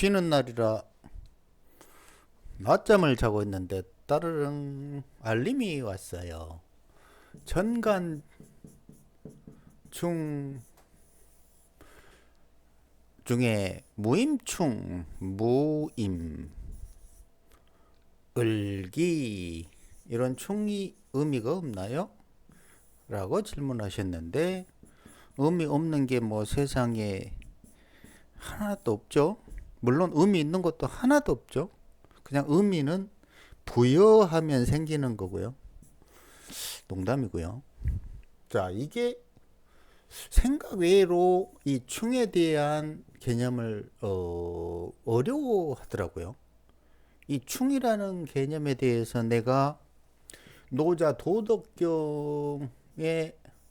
쉬는 날이라 낮잠을 자고 있는데 따르릉 알림이 왔어요. 전간 중 중에 무임충 무임 을기 이런 충이 의미가 없나요? 라고 질문하셨는데 의미 없는 게 뭐 세상에 하나도 없죠. 물론 의미 있는 것도 하나도 없죠. 그냥 의미는 부여하면 생기는 거고요. 농담이고요. 자, 이게 생각 외로 이 충에 대한 개념을 어, 어려워하더라고요. 이 충이라는 개념에 대해서 내가 노자 도덕경에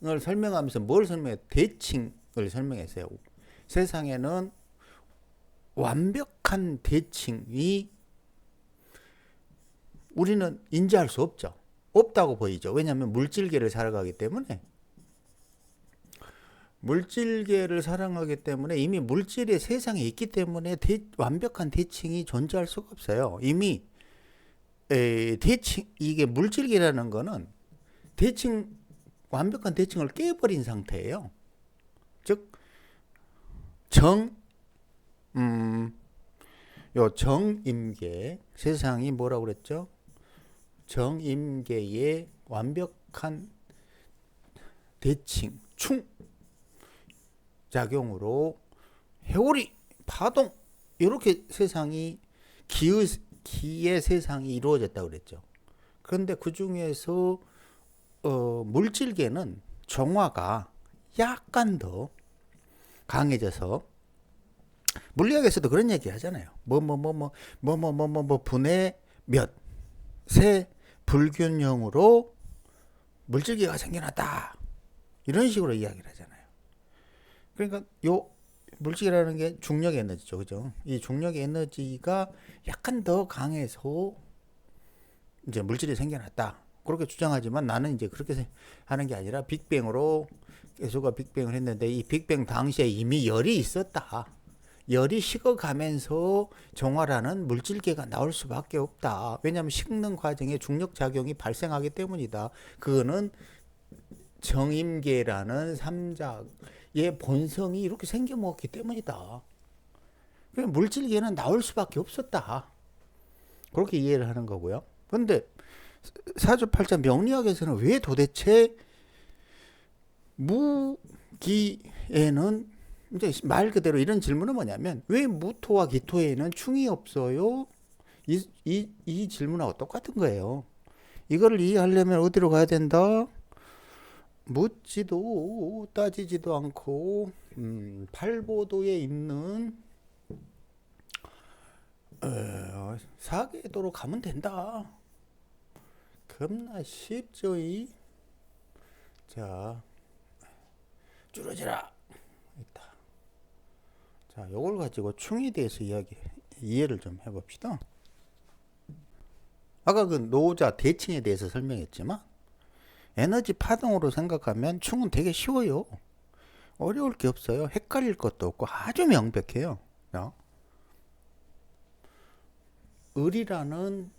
을 설명하면서 뭘 설명해? 대칭을 설명했어요. 세상에는 완벽한 대칭이 우리는 인지할 수 없죠. 없다고 보이죠. 왜냐하면 물질계를 살아가기 때문에 물질계를 사랑하기 때문에 이미 물질이 세상에 있기 때문에 대, 완벽한 대칭이 존재할 수가 없어요. 이미 에, 대칭 이게 물질계라는 거는 대칭 완벽한 대칭을 깨버린 상태예요. 즉 정, 음, 요 정임계 세상이 뭐라고 그랬죠? 정임계의 완벽한 대칭, 충 작용으로 해오리, 파동 이렇게 세상이 기의 기의 세상이 이루어졌다고 그랬죠. 그런데 그 중에서 어, 물질계는 정화가 약간 더 강해져서 물리학에서도 그런 얘기 하잖아요. 뭐 뭐 뭐 뭐 뭐 뭐 뭐 뭐 뭐 분의 몇 세 불균형으로 물질계가 생겨났다. 이런 식으로 이야기를 하잖아요. 그러니까 요 물질이라는 게 중력 에너지죠. 그죠? 이 중력 에너지가 약간 더 강해서 이제 물질이 생겨났다. 그렇게 주장하지만 나는 이제 그렇게 하는 게 아니라 빅뱅으로 예수가 빅뱅을 했는데 이 빅뱅 당시에 이미 열이 있었다. 열이 식어가면서 정화라는 물질계가 나올 수밖에 없다. 왜냐하면 식는 과정에 중력 작용이 발생하기 때문이다. 그거는 정임계라는 삼작의 본성이 이렇게 생겨먹었기 때문이다. 물질계는 나올 수밖에 없었다. 그렇게 이해를 하는 거고요. 근데 사주팔자 명리학에서는 왜 도대체 무기에는 이제 말 그대로 이런 질문은 뭐냐면 왜 무토와 기토에는 충이 없어요? 이, 이, 이 질문하고 똑같은 거예요. 이거를 이해하려면 어디로 가야 된다? 묻지도 따지지도 않고 음, 팔보도에 있는 어, 사계도로 가면 된다. 겁나 쉽죠, 이? 자, 줄어지라. 자, 요걸 가지고 충에 대해서 이야기, 이해를 좀 해봅시다. 아까 그 노자 대칭에 대해서 설명했지만, 에너지 파동으로 생각하면 충은 되게 쉬워요. 어려울 게 없어요. 헷갈릴 것도 없고 아주 명백해요. 을이라는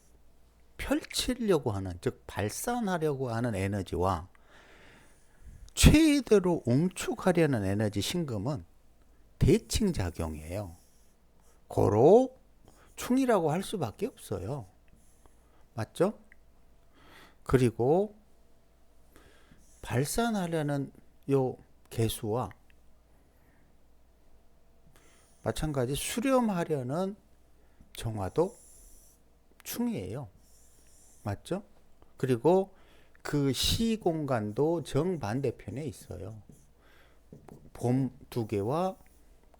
펼치려고 하는 즉 발산하려고 하는 에너지와 최대로 웅축하려는 에너지 신금은 대칭 작용이에요. 고로 충이라고 할 수밖에 없어요. 맞죠? 그리고 발산하려는 요 개수와 마찬가지 수렴하려는 정화도 충이에요. 맞죠? 그리고 그 시 공간도 정반대편에 있어요. 봄 두 개와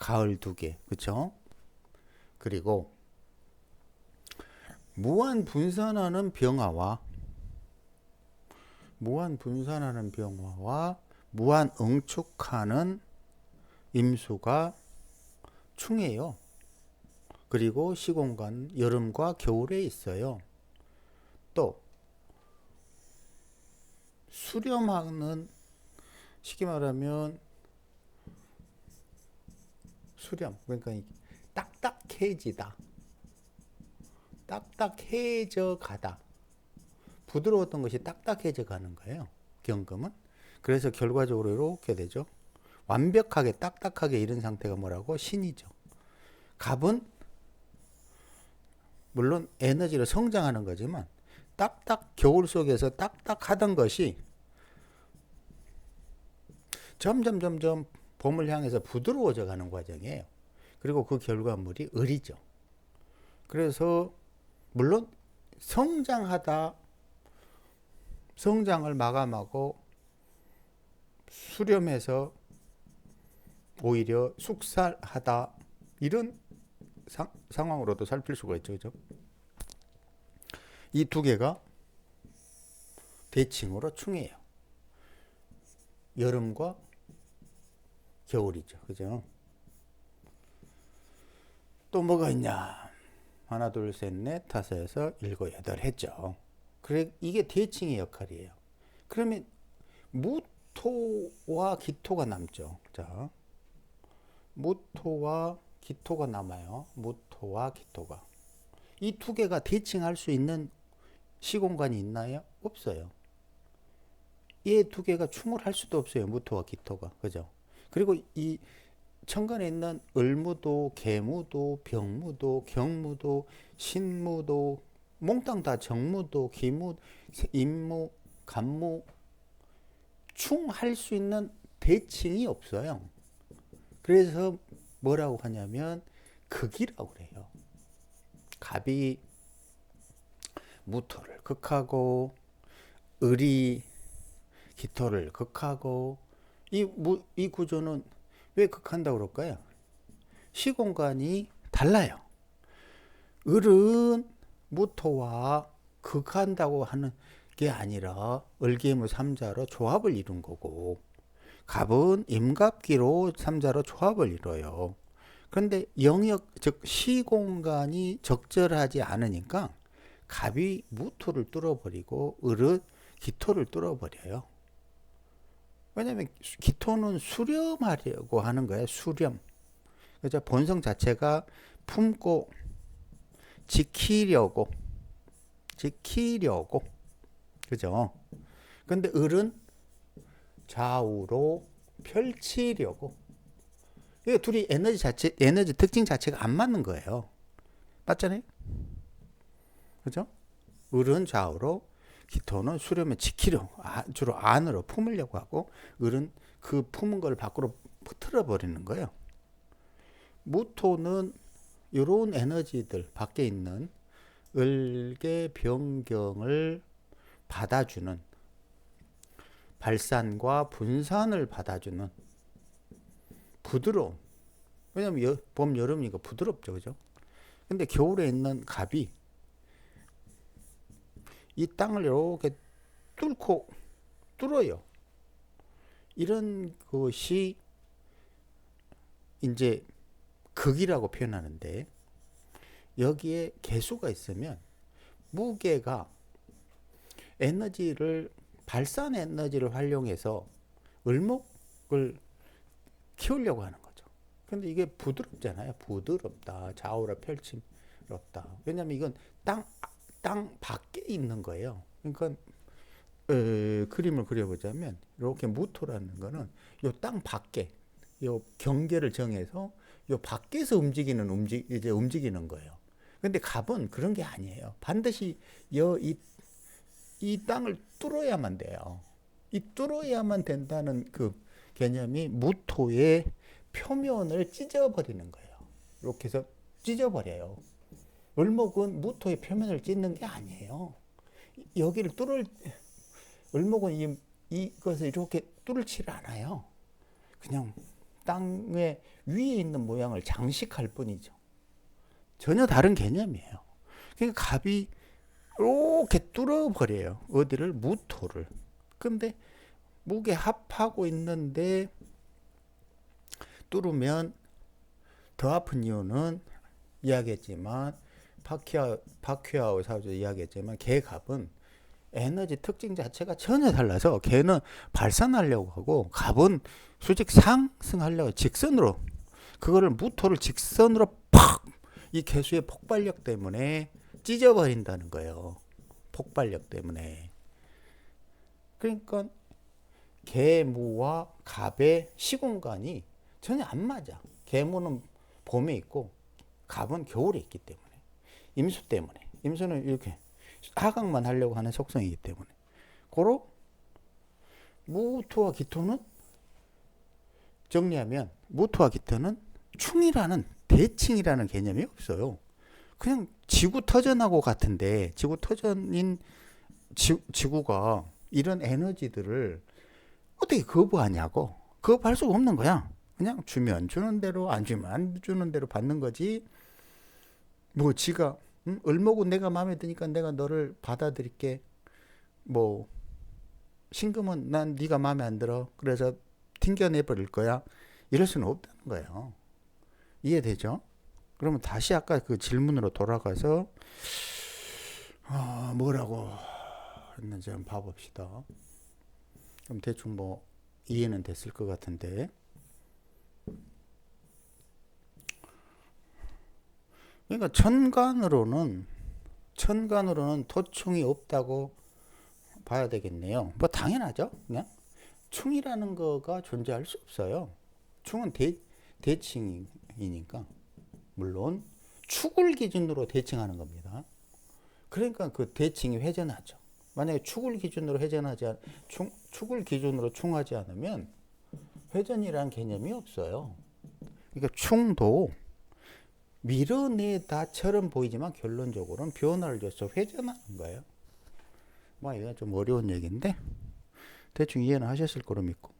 가을 두 개. 그쵸? 그리고 무한 분산하는 병화와 무한 분산하는 병화와 무한 응축하는 임수가 충이에요. 그리고 시공간 여름과 겨울에 있어요. 또 수렴하는 쉽게 말하면 수렴 그러니까 딱딱해 딱딱해지다. 딱딱해져 가다. 부드러웠던 것이 딱딱해져 가는 거예요. 경금은. 그래서 결과적으로 이렇게 되죠. 완벽하게 딱딱하게 이런 상태가 뭐라고? 신이죠. 갑은 물론 에너지로 성장하는 거지만 딱딱 겨울 속에서 딱딱하던 것이 점점 점점 봄을 향해서 부드러워져 가는 과정이에요. 그리고 그 결과물이 을이죠. 그래서 물론 성장하다 성장을 마감하고 수렴해서 오히려 숙살하다 이런 상, 상황으로도 살필 수가 있죠. 그죠? 이 두 개가 대칭으로 충해요. 여름과 겨울이죠. 그죠? 또 뭐가 있냐? 하나, 둘, 셋, 넷, 다섯, 여섯, 일곱, 여덟 했죠. 그래, 이게 대칭의 역할이에요. 그러면 무토와 기토가 남죠. 자, 무토와 기토가 남아요. 무토와 기토가. 이 두 개가 대칭할 수 있는 시공간이 있나요? 없어요. 이두 개가 충을 수도 없어요. 무토와 기토가. 그죠? 그리고 이 천간에 있는 을무도, 개무도, 병무도, 경무도, 신무도, 몽땅 다 정무도, 기무, 임무, 간무 충할 수 있는 대칭이 없어요. 그래서 뭐라고 하냐면 극이라고 그래요. 갑이 무토를 극하고 을이 기토를 극하고 이, 무, 이 구조는 왜 극한다고 그럴까요? 시공간이 달라요. 을은 무토와 극한다고 하는 게 아니라 을개무 삼자로 조합을 이룬 거고 갑은 임갑기로 삼자로 조합을 이뤄요. 그런데 영역 즉 시공간이 적절하지 않으니까 갑이 무토를 뚫어버리고 을은 기토를 뚫어버려요. 왜냐하면 기토는 수렴하려고 하는 거예요. 수렴. 그죠? 본성 자체가 품고 지키려고 지키려고 그죠? 근데 을은 좌우로 펼치려고 이게 둘이 에너지 자체 에너지 특징 자체가 안 맞는 거예요. 맞잖아요? 그죠? 을은 좌우로 기토는 수렴을 지키려 아, 주로 안으로 품으려고 하고 을은 그 품은 걸 밖으로 틀어 버리는 거예요. 무토는 이런 에너지들 밖에 있는 을계 변경을 받아주는 발산과 분산을 받아주는 부드러움. 왜냐면 여, 봄 여름이니까 부드럽죠, 그죠? 근데 겨울에 있는 갑이 이 땅을 이렇게 뚫고 뚫어요. 이런 것이 이제 극이라고 표현하는데 여기에 개수가 있으면 무게가 에너지를 발산 에너지를 활용해서 을목을 키우려고 하는 거죠. 근데 이게 부드럽잖아요. 부드럽다. 좌우로 펼침롭다. 왜냐면 이건 땅, 땅 밖에 있는 거예요. 그러니까 에, 그림을 그려보자면 이렇게 무토라는 거는 요 땅 밖에 요 경계를 정해서 요 밖에서 움직이는 움직 이제 움직이는 거예요. 근데 갑은 그런 게 아니에요. 반드시 여이 이 땅을 뚫어야만 돼요. 이 뚫어야만 된다는 그 개념이 무토의 표면을 찢어버리는 거예요. 이렇게 해서 찢어버려요. 을목은 무토의 표면을 찢는 게 아니에요. 여기를 뚫을 을목은 이, 이것을 이렇게 뚫지를 않아요. 그냥 땅의 위에 있는 모양을 장식할 뿐이죠. 전혀 다른 개념이에요. 그러니까 갑이 이렇게 뚫어버려요. 어디를? 무토를. 근데 무게 합하고 있는데 뚫으면 더 아픈 이유는 이야기했지만 파키아 파퀴아우 사주 이야기했지만 개 갑은 에너지 특징 자체가 전혀 달라서 개는 발산하려고 하고 갑은 솔직히 상승하려고 직선으로 그거를 무토를 직선으로 팍 이 개수의 폭발력 때문에 찢어버린다는 거예요. 폭발력 때문에. 그러니까 개무와 갑의 시공간이 전혀 안 맞아. 개무는 봄에 있고 갑은 겨울에 있기 때문에. 임수 때문에. 임수는 이렇게 하강만 하려고 하는 속성이기 때문에. 고로 무토와 기토는 정리하면 무토와 기토는 충이라는 대칭이라는 개념이 없어요. 그냥 지구 터전하고 같은데 지구 터전인 지, 지구가 이런 에너지들을 어떻게 거부하냐고 거부할 수가 없는 거야. 그냥 주면 주는 대로 안 주면 안 주는 대로 받는 거지. 뭐 지가 응? 을목은 내가 마음에 드니까 내가 너를 받아들일게. 뭐 신금은 난 네가 마음에 안 들어. 그래서 튕겨내 버릴 거야. 이럴 수는 없다는 거예요. 이해되죠? 그러면 다시 아까 그 질문으로 돌아가서 아, 뭐라고 했는지 한번 봐봅시다. 그럼 대충 뭐 이해는 됐을 것 같은데. 그러니까 천간으로는 천간으로는 토충이 없다고 봐야 되겠네요. 뭐 당연하죠. 그냥 충이라는 거가 존재할 수 없어요. 충은 대, 대칭이니까. 물론 축을 기준으로 대칭하는 겁니다. 그러니까 그 대칭이 회전하죠. 만약에 축을 기준으로 회전하지 않, 충, 축을 기준으로 충하지 않으면 회전이란 개념이 없어요. 그러니까 충도 밀어내다처럼 보이지만 결론적으로는 변화를 줘서 회전하는 거예요. 뭐 이건 좀 어려운 얘기인데 대충 이해는 하셨을 거로 믿고